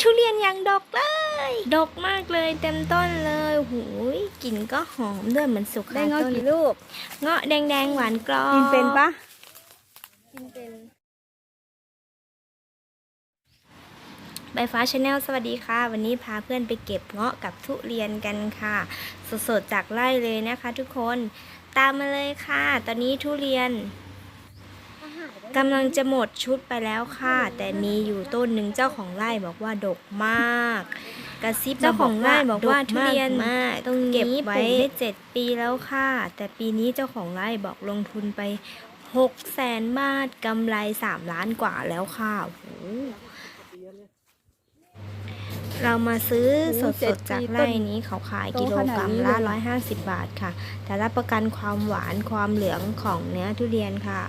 ทุเรียนยังดกเลย ดกมากเลยเต็มต้นเลยหูยกลิ่นก็หอมด้วยเหมือนสุกได้เงาะต้นกี่ลูก เงาะแดงๆหวานกรอบกินเป็นปะกินเป็นใบฟ้าชาแนลสวัสดีค่ะ วันนี้พาเพื่อนไปเก็บเงาะกับทุเรียนกันค่ะ สดๆจากไร่เลยนะคะทุกคน ตามมาเลยค่ะ ตอนนี้ทุเรียน กำลังจะหมดชุดไปแล้วค่ะ แต่มีอยู่ต้นหนึ่งเจ้าของไร่บอกว่าดกมาก กระซิบเจ้าของไร่บอกว่าทุเรียนมากต้องเก็บนี้ไว้ปลูกได้เจ็ดปีแล้วค่ะ แต่ปีนี้เจ้าของไร่บอกลงทุนไปหกแสนบาทกำไรสามล้านกว่าแล้วค่ะโอ้โหเรามาซื้อสดๆจากไร่นี้เขาขายกิโลกรัมละร้อยห้าสิบบาทค่ะ แต่รับประกันความหวานความเหลืองของเนื้อทุเรียนค่ะ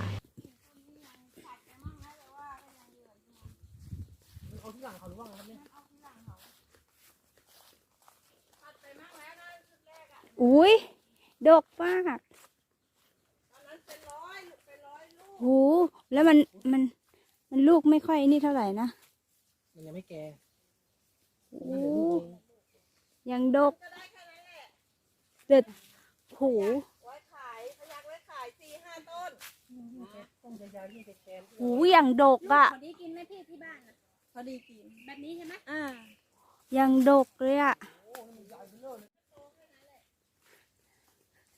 อุ้ยดกมากโหแล้วมันมันมันลูกไม่ค่อยนี่เท่าไหร่นะ มันยังไม่แก่โอ้ยังดกเด็ดโหต้องยาวๆนี่จะแก่โหยังดกอะพอดีกินไหมพี่ที่บ้านน่ะ พอดีกินแบบนี้ใช่ไหมอ่ายังดกเลยอะ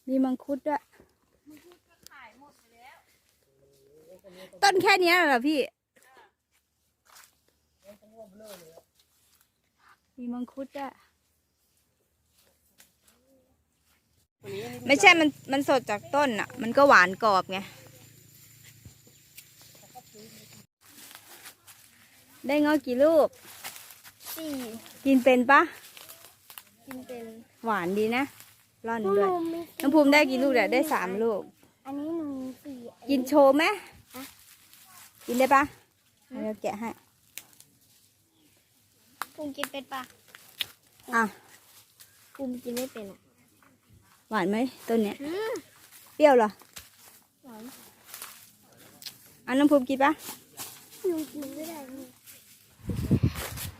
มีมังคุดด้วยต้นแค่เนี้ยเหรอพี่ มีมังคุดด้วยไม่ใช่มันมันสดจากต้นอะมันก็หวานกรอบไง ได้เงาะกี่ลูก สี่กินเป็นปะกินเป็น หวานดีนะร่อนด้วยน้ำภูมิได้กี่ลูกเนี่ยได้สามลูก อันนี้หนึ่งสี่กินโชว์ไหมกินได้ปะเอาเดี๋ยวแกะให้ภูมิกินเป็นปะอะภูมิกินไม่เป็นอะหวานไหมต้นเนี้ยเปรี้ยวเหรอหวานอันน้ำภูมิกินปะหนูกินไม่ได้นี่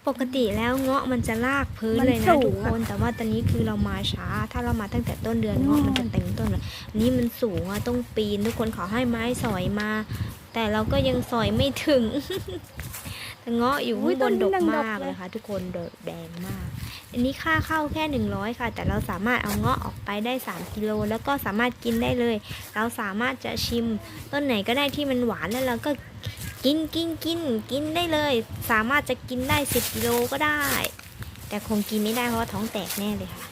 ปกติแล้วเงาะมันจะลากพื้นมันเลยสูนะงทุกคอะนแต่ว่าตอนนี้คือเรามาช้า ถ้าเรามาตั้งแต่ต้นเดือนอืมเงาะมันจะเต็มต้นเลยอันนี้มันสูงอะต้องปีนทุกคนขอให้ไม้สอยมา แต่เราก็ยังสอยไม่ถึงแต่เงาะอยู่ข้างบนดกมากเลยค่ะ ทุกคนดกแดงมาก อันนี้ค่าเข้าแค่หนึ่งร้อยค่ะ แต่เราสามารถเอาเงาะออกไปได้สามกิโลแล้วก็สามารถกินได้เลย เราสามารถจะชิมต้นไหนก็ได้ที่มันหวานแล้วเราก็ กินกินกินกินได้เลย สามารถจะกินได้สิบกิโลก็ได้ แต่คงกินไม่ได้เพราะว่าท้องแตกแน่เลยค่ะ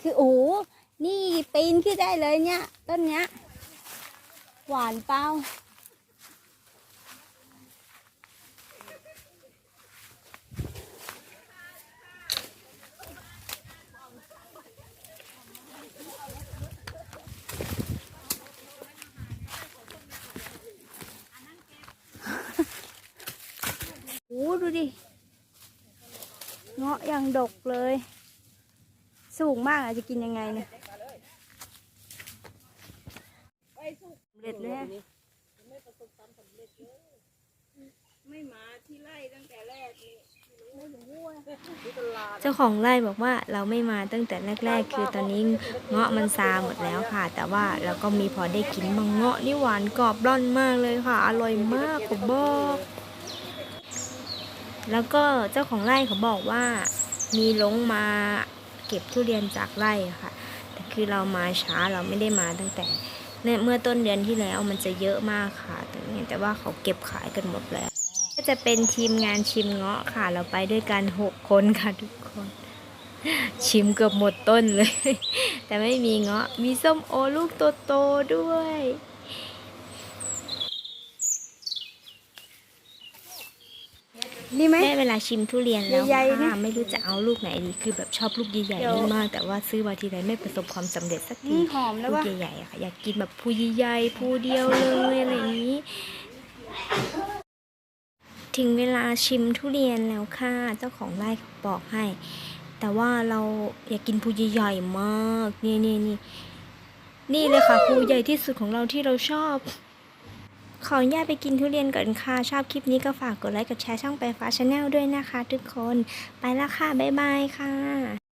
คือโอ้นี่ปีนขึ้นได้เลยเนี่ย ต้นเนี้ย หวานเปล่า โอ้ดูดิ เงาะยังดกเลย สูงมากอะจะกินยังไงเนี่ยเด็ดเลย ไม่มาที่ไร่ตั้งแต่แรกนี่ เจ้าของไร่บอกว่าเราไม่มาตั้งแต่แรก ๆ คือตอนนี้เงาะมันซาหมดแล้วค่ะ แต่ว่าเราก็มีพอได้กินบางเงาะนี่หวานกรอบร่อนมากเลยค่ะ อร่อยมากผมบอก แล้วก็เจ้าของไร่เขาบอกว่ามีลงมาเก็บทุเรียนจากไร่ค่ะ แต่คือเรามาช้าเราไม่ได้มาตั้งแต่เมื่อต้นเดือนที่แล้วมันจะเยอะมากค่ะแต่เนี่ยแต่ว่าเขาเก็บขายกันหมดแล้ว จะเป็นทีมงานชิมเงาะค่ะ เราไปด้วยกันหกคนค่ะทุกคน ชิมเกือบหมดต้นเลย แต่ไม่มีเงาะ มีส้มโอลูกโตๆด้วย นี่ไหม ได้เวลาชิมทุเรียนแล้วใหญ่ๆนะค่ะไม่รู้จะเอาลูกไหนดี คือแบบชอบลูกใหญ่เดี๋ยวๆนี่มาก แต่ว่าซื้อมาทีไรไม่ประสบความสำเร็จสักอืที มหอมแล้วลูกวะใหญ่ๆอะค่ะอยากกินแบบพูใหญ่ๆพูเดียวเลยอะไรอย่างนี้ ถึงเวลาชิมทุเรียนแล้วค่ะ เจ้าของไร่เขาบอกให้ แต่ว่าเราอยากกินภูใหญ่ๆมาก นี่นี่นี่นี่เลยค่ะภูใหญ่ที่สุดของเราที่เราชอบ ขออนุญาตไปกินทุเรียนก่อนค่ะ ชอบคลิปนี้ก็ฝากกดไลค์กดแชร์ช่องไปฟ้าชาแนลด้วยนะคะ ทุกคน ไปแล้วค่ะ บ๊ายบายค่ะ